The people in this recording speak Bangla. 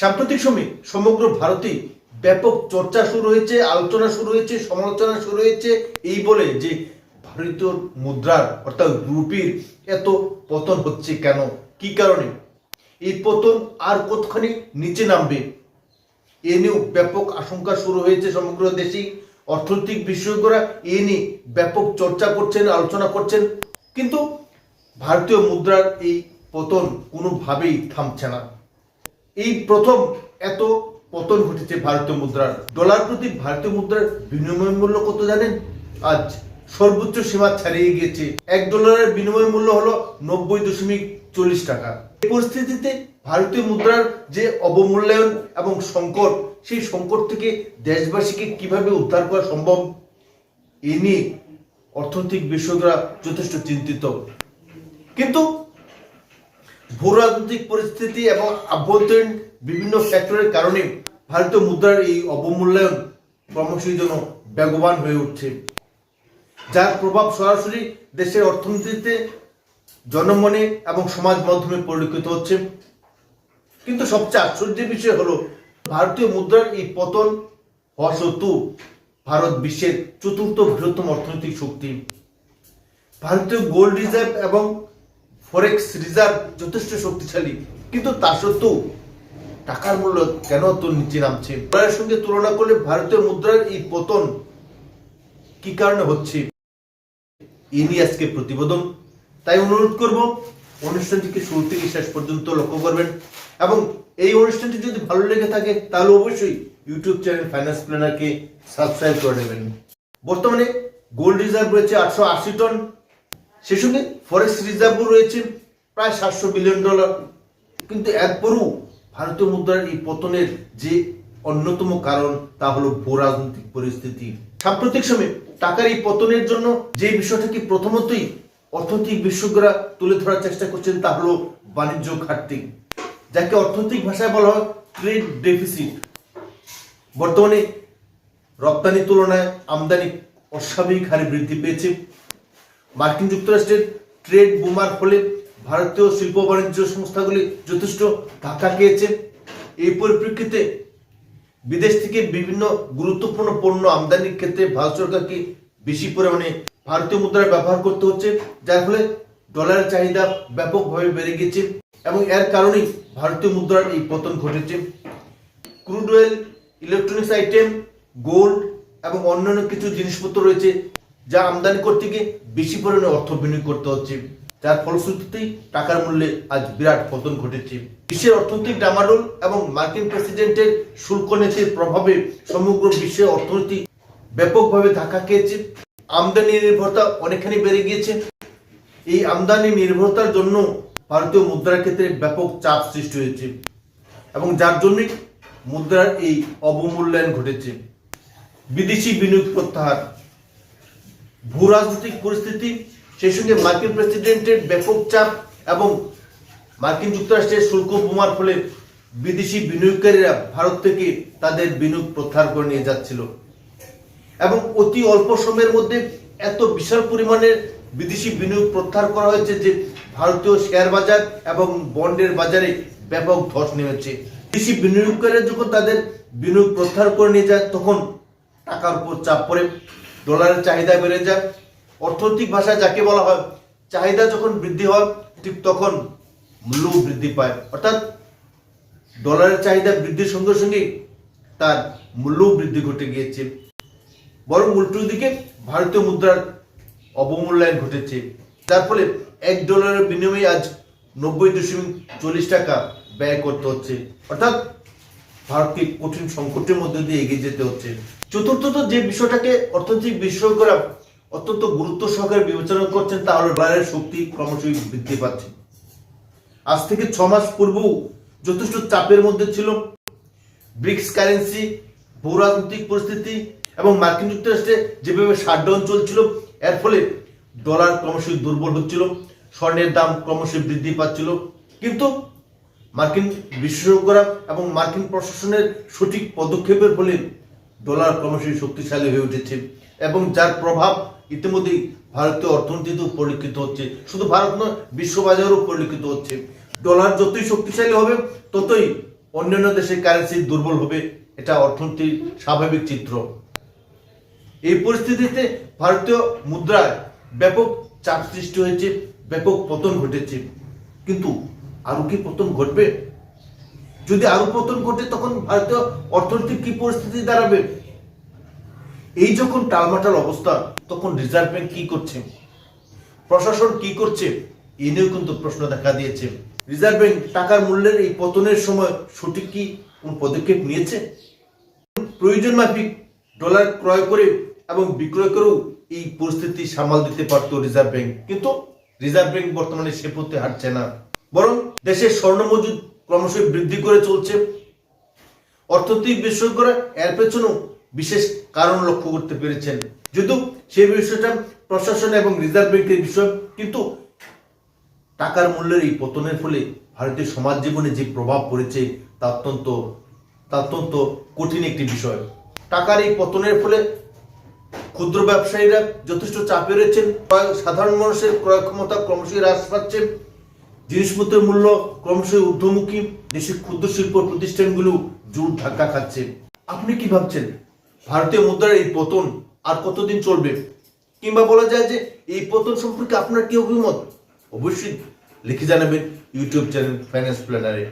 সাম্প্রতিক সময়ে সমগ্র ভারতে ব্যাপক চর্চা শুরু হয়েছে, আলোচনা শুরু হয়েছে, সমালোচনা শুরু হয়েছে। এই বলে যে ভারতীয় মুদ্রার, অর্থাৎ রুপির এত পতন হচ্ছে কেন? কি কারণে? এই পতন আর কতখানি নিচে নামবে? এ নিয়েও ব্যাপক আশঙ্কা শুরু হয়েছে সমগ্র দেশেই। অর্থনৈতিক বিশেষজ্ঞরা এ নিয়ে ব্যাপক চর্চা করছেন, আলোচনা করছেন। কিন্তু ভারতীয় মুদ্রার এই পতন কোনোভাবেই থামছে না। এই প্রথম এত পতন ঘটেছে ভারতীয় মুদ্রার। ডলার প্রতি ভারতীয় মুদ্রার বিনিময় মূল্য কত জানেন? আজ সর্বোচ্চ সীমা ছাড়িয়ে গিয়েছে। এক ডলারের বিনিময় মূল্য হলো নব্বই দশমিক চল্লিশ টাকা। এই পরিস্থিতিতে ভারতীয় মুদ্রার যে অবমূল্যায়ন এবং সংকট, সেই সংকট থেকে দেশবাসীকে কীভাবে উদ্ধার করা সম্ভব? এ নিয়ে অর্থনৈতিক বিশেষজ্ঞরা যথেষ্ট চিন্তিত। কিন্তু ভূরাজনৈতিক পরিস্থিতি এবং আভ্যন্তরীণ বিভিন্ন ফ্যাক্টরের কারণে ভারতীয় মুদ্রার এই অবমূল্যায়ন ক্রমশই যেন বেগবান হয়ে উঠছে। যার প্রভাব সরাসরি দেশের অর্থনীতিতে, জনমনে এবং সমাজ মাধ্যমে পরিলক্ষিত হচ্ছে। কিন্তু সবচেয়ে আশ্চর্যের বিষয় হলো, ভারতীয় মুদ্রার এই পতন হওয়া সত্ত্বেও ভারত বিশ্বের চতুর্থ বৃহত্তম অর্থনৈতিক শক্তি। ভারতীয় গোল্ড রিজার্ভ এবং ফরেক্স রিজার্ভ যথেষ্ট শক্তিশালী। কিন্তু তা সত্ত্বেও টাকার মূল্য কেন তো নিচে নামছে? ডলারের সঙ্গে তুলনা করলে ভারতীয় মুদ্রার এই পতন কি কারণে হচ্ছে? এই নিয়ে আজকে প্রতিবেদন। তাই অনুরোধ করব, অনুষ্ঠানটিকে শুরু থেকে শেষ পর্যন্ত লক্ষ্য করবেন এবং এই অনুষ্ঠানটি যদি ভালো লেগে থাকে, তাহলে অবশ্যই ইউটিউব চ্যানেল ফাইন্যান্স প্ল্যানারকে সাবস্ক্রাইব করে নেবেন। বর্তমানে গোল্ড রিজার্ভ রয়েছে আটশো আশি টন সে সঙ্গে ফরেস্ট রিজার্ভও রয়েছে, প্রায় সাতশো বিলিয়ন ডলার কিন্তু এরপরও ভারতীয় মুদ্রার এই পতনের যে অন্যতম কারণ, তা হলো ভূ রাজনৈতিক পরিস্থিতি। সাম্প্রতিক সময়ে টাকার এই পতনের জন্য যে বিষয়টাকে প্রথমতই অর্থনৈতিক বিশেষজ্ঞরা তুলে ধরার চেষ্টা করছেন, তা হলো বাণিজ্য ঘাটতি, যাকে অর্থনৈতিক ভাষায় বলা হয় ট্রেড ডেফিসিট বর্তমানে রপ্তানি তুলনায় আমদানি অস্বাভাবিক হারে বৃদ্ধি পেয়েছে। মার্কিন যুক্তরাষ্ট্রের ট্রেড বোমার ফলে ভারতীয় শিল্প বাণিজ্য সংস্থাগুলি যথেষ্ট ধাক্কা খেয়েছে। এই পরিপ্রেক্ষিতে বিদেশ থেকে বিভিন্ন গুরুত্বপূর্ণ পণ্য আমদানির ক্ষেত্রে ভারত সরকারকে বেশি পরিমাণে ভারতীয় মুদ্রার ব্যবহার করতে হচ্ছে? যার ফলে ডলারের চাহিদা ব্যাপকভাবে বেড়ে গেছে এবং এর কারণেই ভারতীয় মুদ্রার এই পতন ঘটেছে। Crude oil, electronics item, gold এবং অন্যান্য কিছু জিনিসপত্র রয়েছে যা আমদানি করতে গিয়ে বেশি পরিমাণে অর্থ বিনিয়োগ করতে হচ্ছে। যার ফলশ্রুতিতেই টাকার মূল্যে আজ বিরাট পতন ঘটেছে। বিশ্বের অর্থনৈতিক ডামাডোল এবং মার্কিন প্রেসিডেন্টের শুল্ক নীতির প্রভাবে সমগ্র বিশ্বের অর্থনীতি ব্যাপকভাবে ধাক্কা খেয়েছে। আমদানি নির্ভরতা অনেকখানি বেড়ে গিয়েছে। এই আমদানি নির্ভরতার জন্য ভারতীয় মুদ্রার ক্ষেত্রে ব্যাপক চাপ সৃষ্টি হয়েছে এবং যার জন্যই মুদ্রার এই অবমূল্যায়ন ঘটেছে। বিদেশি বিনিয়োগ প্রত্যাহার ভূ রাজনৈতিক পরিস্থিতি, সেই সঙ্গে মার্কিন প্রেসিডেন্টের ব্যাপক চাপ এবং মার্কিন যুক্তরাষ্ট্রের শুল্ক বোমার ফলে বিদেশি বিনিয়োগকারীরা ভারত থেকে তাদের বিনিয়োগ প্রত্যাহার করে নিয়ে যাচ্ছিল। এবং অতি অল্প সময়ের মধ্যে এত বিশাল পরিমাণের বিদেশি বিনিয়োগ প্রত্যাহার করা হয়েছে যে ভারতীয় শেয়ার বাজার এবং বন্ডের বাজারে ব্যাপক ধস নেমেছে। বিদেশি বিনিয়োগকারীরা যখন তাদের বিনিয়োগ প্রত্যাহার করে নিয়ে যায়, তখন টাকার উপর চাপ পড়ে। ডলারের চাহিদা বেড়ে যায়। অর্থনৈতিক ভাষায় যাকে বলা হয়, চাহিদা যখন বৃদ্ধি হয়, ঠিক তখন মূল্য বৃদ্ধি পায়। অর্থাৎ ডলারের চাহিদা বৃদ্ধির সঙ্গে সঙ্গে তার মূল্যও বৃদ্ধি ঘটে গিয়েছে। বরং উল্টো দিকে ভারতীয় মুদ্রার অবমূল্যায়ন ঘটেছে। যার ফলে এক ডলারের বিনিময়ে আজ নব্বই দশমিক চল্লিশ টাকা ব্যয় করতে হচ্ছে। অর্থাৎ ভারতকে কঠিন সংকটের মধ্যে দিয়ে এগিয়ে যেতে হচ্ছে। চতুর্থত যে বিষয়টাকে অর্থনৈতিক বিশেষজ্ঞরা অত্যন্ত গুরুত্ব সহকারে বিবেচনা করছেন, তা হলো ডলারের শক্তি ক্রমশই বৃদ্ধি পাচ্ছে। আজ থেকে ছ মাস পূর্বেও যথেষ্ট চাপের মধ্যে ছিল। ব্রিক্স কারেন্সি, ভূরাজনৈতিক পরিস্থিতি এবং মার্কিন যুক্তরাষ্ট্রে যেভাবে শাটডাউন চলছিল, এর ফলে ডলার ক্রমশই দুর্বল হচ্ছিল, স্বর্ণের দাম ক্রমশই বৃদ্ধি পাচ্ছিল। কিন্তু মার্কিন বিশেষজ্ঞরা এবং মার্কিন প্রশাসনের সঠিক পদক্ষেপের ফলে ডলার ক্রমশই শক্তিশালী হয়ে উঠেছে এবং যার প্রভাব ইতিমধ্যেই ভারতীয় অর্থনীতিতেও পরিলক্ষিত হচ্ছে। শুধু ভারত নয়, বিশ্ববাজারেও পরিলক্ষিত হচ্ছে। ডলার যতই শক্তিশালী হবে, ততই অন্যান্য দেশের কারেন্সি দুর্বল হবে। এটা অর্থনীতির স্বাভাবিক চিত্র। এই পরিস্থিতিতে ভারতীয় মুদ্রায় ব্যাপক চাপ সৃষ্টি হয়েছে, ব্যাপক পতন ঘটেছে। কিন্তু আরও কি পতন ঘটবে? যদি আরও পতন ঘটে, তখন ভারতীয় অর্থনৈতিক কি পরিস্থিতি দাঁড়াবে? এই যখন টালমাটাল অবস্থা, তখন রিজার্ভ ব্যাংক কি করছে? প্রশাসন কি করছে? এ নিয়েও কিন্তু প্রশ্ন দেখা দিয়েছে। রিজার্ভ ব্যাংক টাকার মূল্যের এই পতনের সময় সঠিক কি কোন পদক্ষেপ নিয়েছে? প্রয়োজন মাফিক ডলার ক্রয় করে এবং বিক্রয় করেও এই পরিস্থিতি সামাল দিতে পারতো রিজার্ভ ব্যাংক। কিন্তু রিজার্ভ ব্যাংক বর্তমানে সে পথে হাঁটছে না। বরং দেশের স্বর্ণ মজুদ ক্রমশই বৃদ্ধি করে চলছে। অর্থনৈতিক বিশেষজ্ঞরা এর পেছনেও বিশেষ কারণ লক্ষ্য করতে পেরেছেন। যদিও সেই বিষয়টা প্রশাসন এবং রিজার্ভ ব্যাংকের বিষয়, কিন্তু টাকার মূল্যের এই পতনের ফলে ভারতীয় সমাজ জীবনে যে প্রভাব পড়েছে তা অত্যন্ত তা অত্যন্ত কঠিন একটি বিষয়। টাকার এই পতনের ফলে ক্ষুদ্র ব্যবসায়ীরা যথেষ্ট চাপে রয়েছেন। সাধারণ মানুষের ক্রয় ক্ষমতা ক্রমশই হ্রাস পাচ্ছে। জিনিসপত্রের মূল্য ক্রমশই ঊর্ধ্বমুখী দেশের ক্ষুদ্র শিল্প প্রতিষ্ঠানগুলো জোর ধাক্কা খাচ্ছে। আপনি কি ভাবছেন? ভারতীয় মুদ্রার এই পতন আর কতদিন চলবে? কিংবা বলা যায় যে এই পতন সম্পর্কে আপনার কি অভিমত? অবশ্যই লিখে জানাবেন ইউটিউব চ্যানেল ফাইন্যান্স প্ল্যানারে।